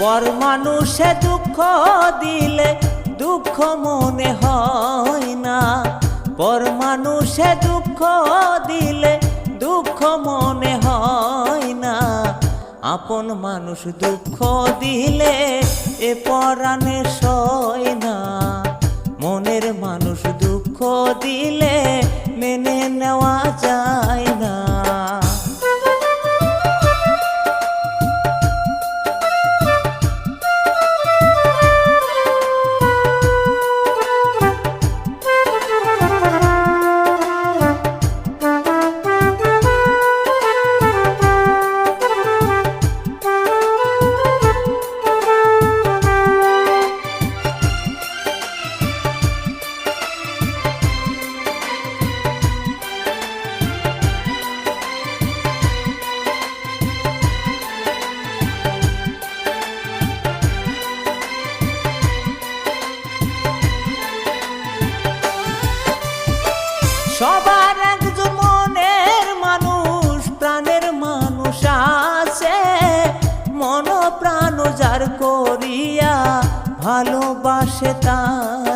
পর মানুষে দুঃখ দিলে দুঃখ মনে হয় না। পর মানুষে দুঃখ দিলে দুঃখ মনে হয় না। আপন মানুষ দুঃখ দিলে এ পরাণে সয় না। সবার একজন মনের মানুষ প্রাণের মানুষ আছে। মন প্রাণ যার করিয়া ভালোবাসে তারে।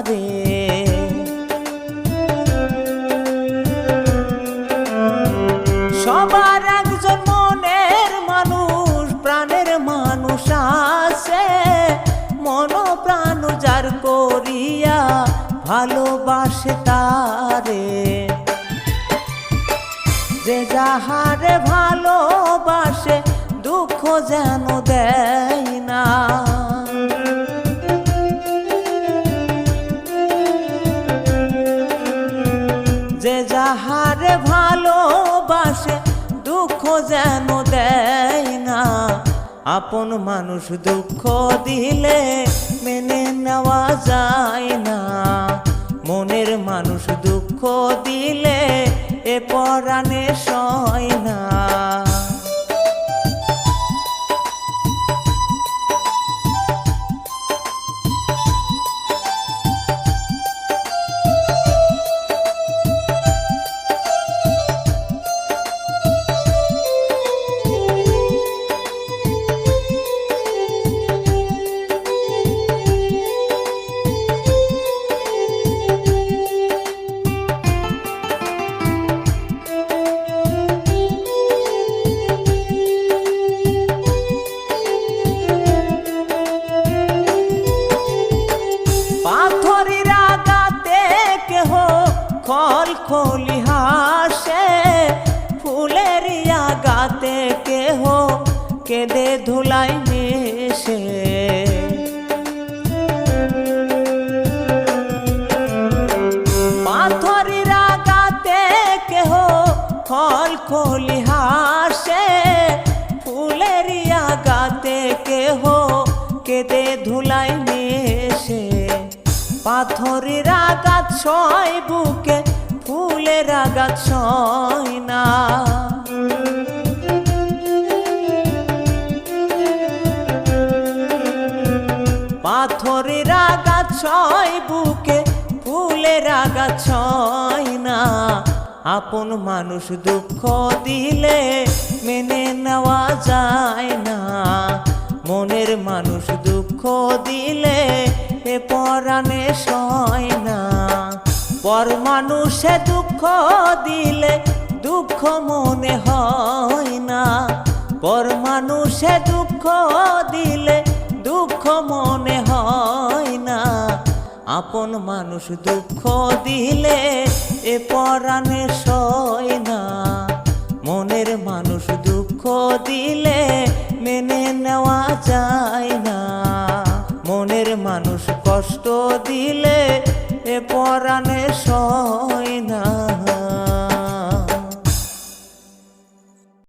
ভালোবাসে তারে। যে যাহারে ভালোবাসে, দুঃখ যেন দেয় না। যে যাহারে ভালোবাসে, দুঃখ যেন দেয় না। আপন মানুষ দুঃখ দিলে মেনে নেওয়া যায় না। মানুষ দুঃখ দিলে এ পরাণে সয় না। খল খলি হাসে, ফুলের আগাতে কেহ কেঁদে ধুলাই মেশে। পাথরের আগাতে কেহ খল খলি হাসে, ফুলের আগাতে কেহ কেঁদে ধুলাই মেশে। পাথরের আঘাত সয় বুকে ফুলের আঘাত সয় না। পাথরের আঘাত ছয়, বুকে ফুলের আঘাত ছয় না। আপন মানুষ দুঃখ দিলে মেনে নেওয়া যায় না। মনের মানুষ দুঃখ দিলে এ পরাণে সয় না পর মানুষে দুঃখ দিলে দুঃখ মনে হয় না পর মানুষে দুঃখ দিলে দুঃখ মনে হয় না আপন মানুষ দুঃখ দিলে এ পরাণে সয় না মনের মানুষ দুঃখ দিলে মেনে নেওয়া যায়। মানুষ কষ্ট দিলে এ পরাণে সয় না।